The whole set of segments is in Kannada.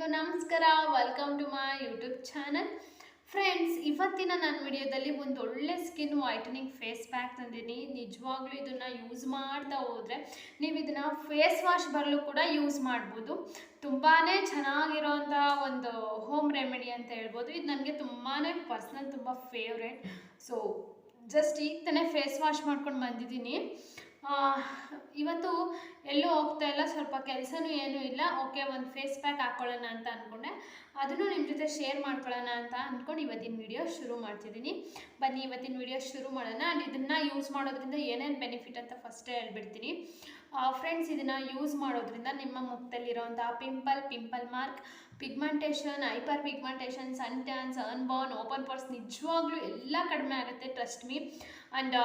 ಎಲ್ಲರಿಗೂ ನಮಸ್ಕಾರ. Welcome to my YouTube channel friends ಇವತ್ತಿನ ನನ್ನ ವಿಡಿಯೋದಲ್ಲಿ ಒಂದು ಒಳ್ಳೆ ಸ್ಕಿನ್ ವೈಟನಿಂಗ್ ಫೇಸ್ ಪ್ಯಾಕ್ ತಂದಿದ್ದೀನಿ. ನಿಜವಾಗ್ಲೂ ಇದನ್ನು ಯೂಸ್ ಮಾಡ್ತಾ ಹೋದರೆ ನೀವು ಇದನ್ನು ಫೇಸ್ ವಾಶ್ ಬರಲು ಕೂಡ ಯೂಸ್ ಮಾಡ್ಬೋದು. ತುಂಬಾ ಚೆನ್ನಾಗಿರೋಂಥ ಒಂದು ಹೋಮ್ ರೆಮಿಡಿ ಅಂತ ಹೇಳ್ಬೋದು. ಇದು ನನಗೆ ತುಂಬಾ ಪರ್ಸ್ನಲ್ ತುಂಬ ಫೇವ್ರೆಟ್ ಸೊ ಜಸ್ಟ್ ಈಗ ತಾನೇ ಫೇಸ್ ವಾಶ್ ಮಾಡ್ಕೊಂಡು ಬಂದಿದ್ದೀನಿ. ಇವತ್ತು ಎಲ್ಲೂ ಹೋಗ್ತಾ ಇಲ್ಲ, ಸ್ವಲ್ಪ ಕೆಲಸನೂ ಏನೂ ಇಲ್ಲ. ಓಕೆ, ಒಂದು ಫೇಸ್ ಪ್ಯಾಕ್ ಹಾಕ್ಕೊಳ್ಳೋಣ ಅಂತ ಅಂದ್ಕೊಂಡೆ ಅದನ್ನು ನಿಮ್ಮ ಜೊತೆ ಶೇರ್ ಮಾಡ್ಕೊಳ್ಳೋಣ ಅಂತ ಅಂದ್ಕೊಂಡು ಇವತ್ತಿನ ವಿಡಿಯೋ ಶುರು ಮಾಡ್ತಿದ್ದೀನಿ. ಬನ್ನಿ, ಇವತ್ತಿನ ವಿಡಿಯೋ ಶುರು ಮಾಡೋಣ. ಆ್ಯಂಡ್ ಇದನ್ನು ಯೂಸ್ ಮಾಡೋದ್ರಿಂದ ಏನೇನು ಬೆನಿಫಿಟ್ ಅಂತ ಫಸ್ಟೇ ಹೇಳ್ಬಿಡ್ತೀನಿ. ಫ್ರೆಂಡ್ಸ್ ಇದನ್ನು ಯೂಸ್ ಮಾಡೋದ್ರಿಂದ ನಿಮ್ಮ ಮುಖದಲ್ಲಿರೋಂಥ pimple pimple mark pigmentation hyper pigmentation sun tans ಅನ್ಬೌನ್ open pores ನಿಜವಾಗ್ಲೂ ಎಲ್ಲ ಕಡಿಮೆ ಆಗುತ್ತೆ ಟ್ರಸ್ಟ್ ಮೀ ಆ್ಯಂಡ್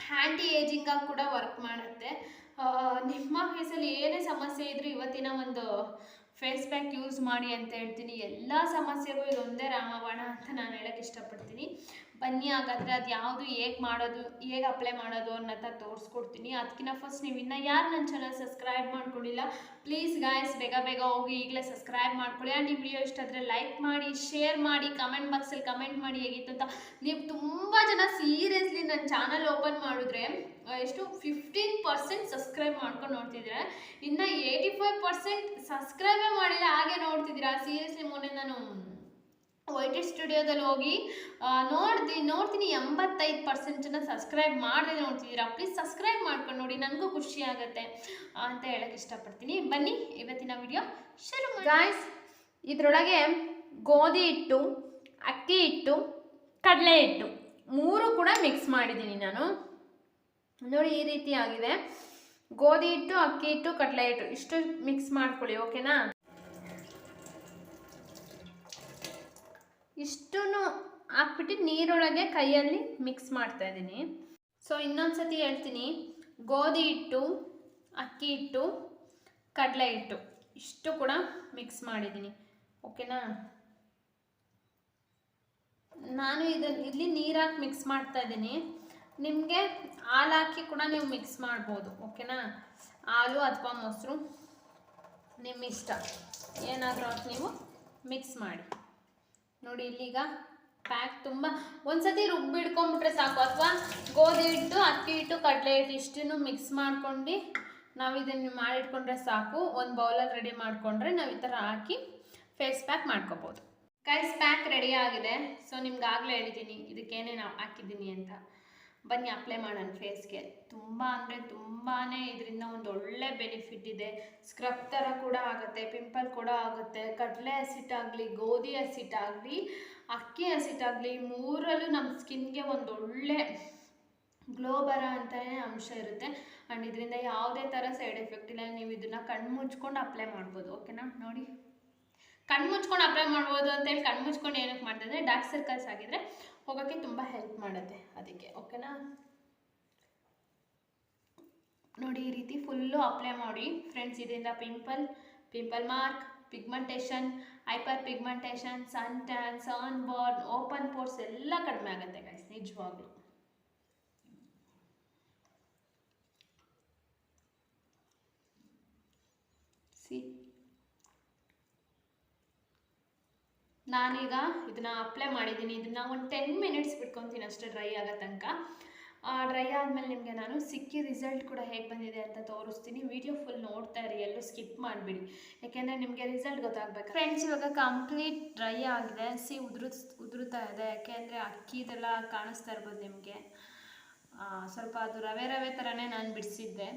ಹ್ಯಾಂಡಿ ಏಜಿಂಗಾಗಿ ಕೂಡ ವರ್ಕ್ ಮಾಡುತ್ತೆ. ನಿಮ್ಮ ಫೇಸಲ್ಲಿ ಏನೇ ಸಮಸ್ಯೆ ಇದ್ದರೂ ಇವತ್ತಿನ ಒಂದು ಫೇಸ್ ಪ್ಯಾಕ್ ಯೂಸ್ ಮಾಡಿ ಅಂತ ಹೇಳ್ತೀನಿ. ಎಲ್ಲ ಸಮಸ್ಯೆಗೂ ಇದೊಂದೇ ರಾಮಬಾಣ ಅಂತ ನಾನು ಹೇಳಕ್ಕೆ ಇಷ್ಟಪಡ್ತೀನಿ. ಬನ್ನಿ ಹಾಗಾದರೆ ಅದು ಯಾವುದು ಹೇಗೆ ಮಾಡೋದು, ಹೇಗೆ ಅಪ್ಲೈ ಮಾಡೋದು ಅನ್ನೋದ ತೋರಿಸ್ಕೊಡ್ತೀನಿ. ಅದಕ್ಕಿಂತ ಫಸ್ಟ್ ನೀವು ಇನ್ನೂ ಯಾರು ನನ್ನ ಚಾನಲ್ ಸಬ್ಸ್ಕ್ರೈಬ್ ಮಾಡ್ಕೊಂಡಿಲ್ಲ ಪ್ಲೀಸ್ ಗಾಯ್ಸ್ ಬೇಗ ಬೇಗ ಹೋಗಿ ಈಗಲೇ ಸಬ್ಸ್ಕ್ರೈಬ್ ಮಾಡ್ಕೊಳ್ಳಿ. ಆ್ಯಂಡ್ ಈ ವಿಡಿಯೋ ಇಷ್ಟ ಆದರೆ ಲೈಕ್ ಮಾಡಿ ಶೇರ್ ಮಾಡಿ ಕಮೆಂಟ್ ಬಾಕ್ಸಲ್ಲಿ ಕಮೆಂಟ್ ಮಾಡಿ ಹೇಗಿತ್ತು ಅಂತ ನೀವು ತುಂಬ ಜನ ಸೀರಿಯಸ್ಲಿ ನನ್ನ ಚಾನಲ್ ಓಪನ್ ಮಾಡಿದ್ರೆ ಎಷ್ಟು? ಫಿಫ್ಟೀನ್ ಪರ್ಸೆಂಟ್ ಸಬ್ಸ್ಕ್ರೈಬ್ ಮಾಡ್ಕೊಂಡು ನೋಡ್ತಿದ್ದೀರಾ? ಇನ್ನು ಏಯ್ಟಿ ಫೈವ್ ಪರ್ಸೆಂಟ್ ಸಬ್ಸ್ಕ್ರೈಬೇ ಮಾಡಿಲ್ಲ, ಹಾಗೆ ನೋಡ್ತಿದ್ದೀರಾ? ಸೀರಿಯಸ್ಲಿ ಮೊನ್ನೆ ನಾನು ವೈಟೆಡ್ ಸ್ಟುಡಿಯೋದಲ್ಲಿ ಹೋಗಿ ನೋಡ್ದಿ, ನೋಡ್ತೀನಿ ಎಂಬತ್ತೈದು ಪರ್ಸೆಂಟ್ ಜನ ಸಬ್ಸ್ಕ್ರೈಬ್ ಮಾಡದೆ ನೋಡ್ತಿದ್ದೀರಾ? ಪ್ಲೀಸ್ ಸಬ್ಸ್ಕ್ರೈಬ್ ಮಾಡ್ಕೊಂಡು ನೋಡಿ ನನಗೂ ಖುಷಿ ಆಗುತ್ತೆ ಅಂತ ಹೇಳಕ್ಕೆ ಇಷ್ಟಪಡ್ತೀನಿ. ಬನ್ನಿ, ಇವತ್ತಿನ ವಿಡಿಯೋ ಶುರು ಗಾಯ್ಸ್ ಇದರೊಳಗೆ ಗೋಧಿ ಹಿಟ್ಟು, ಅಕ್ಕಿ ಹಿಟ್ಟು, ಕಡಲೆ ಹಿಟ್ಟು ಮೂರು ಕೂಡ ಮಿಕ್ಸ್ ಮಾಡಿದ್ದೀನಿ ನಾನು. ನೋಡಿ, ಈ ರೀತಿ ಆಗಿದೆ. ಗೋಧಿ ಹಿಟ್ಟು, ಅಕ್ಕಿ ಹಿಟ್ಟು, ಕಡಲೆ ಹಿಟ್ಟು ಇಷ್ಟು ಮಿಕ್ಸ್ ಮಾಡ್ಕೊಳ್ಳಿ ಓಕೆನಾ ಇಷ್ಟನ್ನು ಹಾಕ್ಬಿಟ್ಟು ನೀರೊಳಗೆ ಕೈಯಲ್ಲಿ ಮಿಕ್ಸ್ ಮಾಡ್ತಾ ಇದ್ದೀನಿ. ಸೊ ಇನ್ನೊಂದ್ಸತಿ ಹೇಳ್ತೀನಿ. ಗೋಧಿ ಹಿಟ್ಟು, ಅಕ್ಕಿ ಹಿಟ್ಟು, ಕಡಲೆ ಹಿಟ್ಟು ಇಷ್ಟು ಕೂಡ ಮಿಕ್ಸ್ ಮಾಡಿದ್ದೀನಿ. ಓಕೆನಾ ನಾನು ಇದನ್ನು ಇಲ್ಲಿ ನೀರಾಕಿ ಮಿಕ್ಸ್ ಮಾಡ್ತಾ ಇದ್ದೀನಿ. ನಿಮಗೆ ಹಾಲು ಹಾಕಿ ಕೂಡ ನೀವು ಮಿಕ್ಸ್ ಮಾಡ್ಬೋದು. ಓಕೆನಾ ಹಾಲು ಅಥವಾ ಮೊಸರು ನಿಮ್ಮ ಇಷ್ಟ ಏನಾದರೂ ನೀವು ಮಿಕ್ಸ್ ಮಾಡಿ. ನೋಡಿ ಇಲ್ಲಿಗ ಪ್ಯಾಕ್ ತುಂಬ. ಒಂದ್ಸತಿ ರುಬ್ಬಿಡ್ಕೊಂಬಿಟ್ರೆ ಸಾಕು. ಅಥವಾ ಗೋಧಿ ಹಿಟ್ಟು, ಅಕ್ಕಿ ಹಿಟ್ಟು, ಕಡಲೆ ಹಿಟ್ಟು ಇಷ್ಟನ್ನು ಮಿಕ್ಸ್ ಮಾಡ್ಕೊಂಡು ನಾವು ಇದನ್ನು ಮಾಡಿಟ್ಕೊಂಡ್ರೆ ಸಾಕು. ಒಂದು ಬೌಲಲ್ಲಿ ರೆಡಿ ಮಾಡಿಕೊಂಡ್ರೆ ನಾವು ಈ ಥರ ಹಾಕಿ ಫೇಸ್ ಪ್ಯಾಕ್ ಮಾಡ್ಕೋಬೋದು. ಕೈಸ್ ಪ್ಯಾಕ್ ರೆಡಿ ಆಗಿದೆ. ಸೊ ನಿಮ್ಗೆ ಆಗಲೇ ಹೇಳಿದ್ದೀನಿ ಇದಕ್ಕೇನೇನು ಹಾಕಿದ್ದೀನಿ ಅಂತ. ಬನ್ನಿ ಅಪ್ಲೈ ಮಾಡೋಣ ಫೇಸ್ಗೆ ತುಂಬ ಅಂದರೆ ತುಂಬಾ ಇದರಿಂದ ಒಂದು ಒಳ್ಳೆ ಬೆನಿಫಿಟ್ ಇದೆ. ಸ್ಕ್ರಬ್ ಥರ ಕೂಡ ಆಗುತ್ತೆ ಪಿಂಪಲ್ ಕೂಡ ಆಗುತ್ತೆ, ಕಡಲೆ ಹಸಿಟ್ಟಾಗಲಿ ಗೋಧಿ ಹಸಿಟ್ಟಾಗಲಿ ಅಕ್ಕಿ ಹಸಿಟ್ಟಾಗಲಿ ಮೂರಲ್ಲೂ ನಮ್ಮ ಸ್ಕಿನ್ಗೆ ಒಂದು ಒಳ್ಳೆ ಗ್ಲೋ ಬರೋ ಅಂತಲೇ ಅಂಶ ಇರುತ್ತೆ. ಆ್ಯಂಡ್ ಇದರಿಂದ ಯಾವುದೇ ಥರ ಸೈಡ್ ಎಫೆಕ್ಟ್ ಇಲ್ಲ. ನೀವು ಇದನ್ನು ಕಣ್ಣು ಮುಚ್ಕೊಂಡು ಅಪ್ಲೈ ಮಾಡ್ಬೋದು ಓಕೆನಾ ನೋಡಿ. ಕಣ್ಣು ಮುಚ್ಕೊಂಡು ಅಪ್ಲೈ ಮಾಡ್ಬೋದು ಅಂತೇಳಿ ಕಣ್ಣು ಮುಚ್ಕೊಂಡು ಏನಕ್ಕೆ ಮಾಡ್ತಿದ್ರೆ ಡಾರ್ಕ್ ಸರ್ಕಲ್ಸ್ ಆಗಿದ್ರೆ ಹೋಗೋಕ್ಕೆ ತುಂಬ ಹೆಲ್ಪ್ ಮಾಡುತ್ತೆ ಅದಕ್ಕೆ ಓಕೆನಾ ನೋಡಿ ಈ ರೀತಿ ಫುಲ್ಲು ಅಪ್ಲೈ ಮಾಡಿ. ಫ್ರೆಂಡ್ಸ್ ಇದರಿಂದ pimple pimple mark pigmentation hyper pigmentation sun tan sun burn open pores ಎಲ್ಲ ಕಡಿಮೆ ಆಗುತ್ತೆ ಗೈಸ್ ನಿಜವಾಗ್ಲೂ. ಸಿ ನಾನೀಗ ಇದನ್ನು ಅಪ್ಲೈ ಮಾಡಿದ್ದೀನಿ. ಇದನ್ನು ಒಂದು ಟೆನ್ ಮಿನಿಟ್ಸ್ ಬಿಟ್ಕೊತೀನಿ ಅಷ್ಟೇ ಡ್ರೈ ಆಗೋ ತನಕ. ಡ್ರೈ ಆದಮೇಲೆ ನಿಮಗೆ ನಾನು ಸಿಕ್ಕಿ ರಿಸಲ್ಟ್ ಕೂಡ ಹೇಗೆ ಬಂದಿದೆ ಅಂತ ತೋರಿಸ್ತೀನಿ. ವಿಡಿಯೋ ಫುಲ್ ನೋಡ್ತಾ ಇರಿ. ಎಲ್ಲೂ ಸ್ಕಿಪ್ ಮಾಡಿಬಿಡಿ. ಯಾಕೆಂದರೆ ನಿಮಗೆ ರಿಸಲ್ಟ್ ಗೊತ್ತಾಗಬೇಕು ಫ್ರೆಂಡ್ಸ್ ಇವಾಗ ಕಂಪ್ಲೀಟ್ ಡ್ರೈ ಆಗಿದೆ. ಸಿ ಉದುರು, ಉದುರುತ್ತಾ ಇದೆ. ಯಾಕೆಂದರೆ ಅಕ್ಕಿದೆಲ್ಲ ಕಾಣಿಸ್ತಾ ಇರ್ಬೋದು ನಿಮಗೆ. ಸ್ವಲ್ಪ ಅದು ರವೆ ರವೆ ಥರನೇ ನಾನು ಬಿಡಿಸಿದ್ದೆ.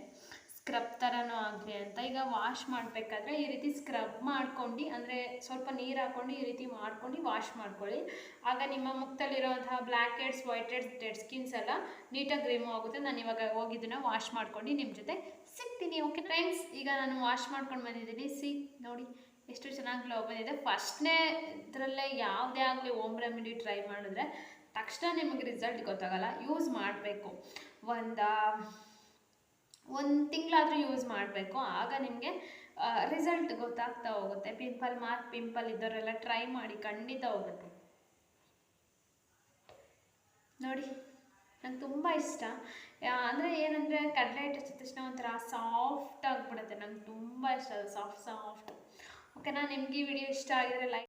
ಸ್ಕ್ರಬ್ ಥರನೂ ಆಗಲಿ ಅಂತ ಈಗ ವಾಶ್ ಮಾಡಬೇಕಾದ್ರೆ ಈ ರೀತಿ ಸ್ಕ್ರಬ್ ಮಾಡ್ಕೊಂಡು, ಅಂದರೆ ಸ್ವಲ್ಪ ನೀರು ಹಾಕ್ಕೊಂಡು ಈ ರೀತಿ ಮಾಡ್ಕೊಂಡು ವಾಶ್ ಮಾಡ್ಕೊಳ್ಳಿ. ಆಗ ನಿಮ್ಮ ಮುಖದಲ್ಲಿರೋಂತಹ black heads white heads dead skins ಎಲ್ಲ ನೀಟಾಗಿ ರಿಮೂವ್ ಆಗುತ್ತೆ. ನಾನು ಇವಾಗ ಹೋಗಿದ್ದನ್ನ ವಾಶ್ ಮಾಡ್ಕೊಂಡು ನಿಮ್ಮ ಜೊತೆ ಸಿಗ್ತೀನಿ ಓಕೆ ಫ್ರೆಂಡ್ಸ್ ಈಗ ನಾನು ವಾಶ್ ಮಾಡ್ಕೊಂಡು ಬಂದಿದ್ದೀನಿ. ಸಿ, ನೋಡಿ ಎಷ್ಟು ಚೆನ್ನಾಗಿ ಗ್ಲೋ ಬಂದಿದೆ. ಫಸ್ಟ್ನೇ ಇದರಲ್ಲೇ ಯಾವುದೇ ಆಗಲಿ ಓಮ್ ರೆಮಿಡಿ ಟ್ರೈ ಮಾಡಿದ್ರೆ ತಕ್ಷಣ ನಿಮಗೆ ರಿಸಲ್ಟ್ ಗೊತ್ತಾಗಲ್ಲ. ಯೂಸ್ ಮಾಡಬೇಕು. ಒಂದು ಒಂದು ತಿಂಗಳಾದರೂ ಯೂಸ್ ಮಾಡಬೇಕು. ಆಗ ನಿಮಗೆ ರಿಸಲ್ಟ್ ಗೊತ್ತಾಗ್ತಾ ಹೋಗುತ್ತೆ. ಪಿಂಪಲ್ ಮಾರ್ಕ್ ಪಿಂಪಲ್ ಇದ್ದವರೆಲ್ಲ ಟ್ರೈ ಮಾಡಿ ಖಂಡಿತ ಹೋಗುತ್ತೆ. ನೋಡಿ, ನಂಗೆ ತುಂಬ ಇಷ್ಟ. ಅಂದರೆ ಏನಂದರೆ ಕಡಲೆ ಹಿಟ್ಟು ತಕ್ಷಣ ಒಂಥರ ಸಾಫ್ಟ್ ಆಗಿಬಿಡುತ್ತೆ. ನಂಗೆ ತುಂಬ ಇಷ್ಟ ಸಾಫ್ಟ್ ಸಾಫ್ಟ್ ಓಕೆನಾ ನಿಮ್ಗೆ ಈ ವಿಡಿಯೋ ಇಷ್ಟ ಆಗಿದ್ರೆ ಲೈಕ್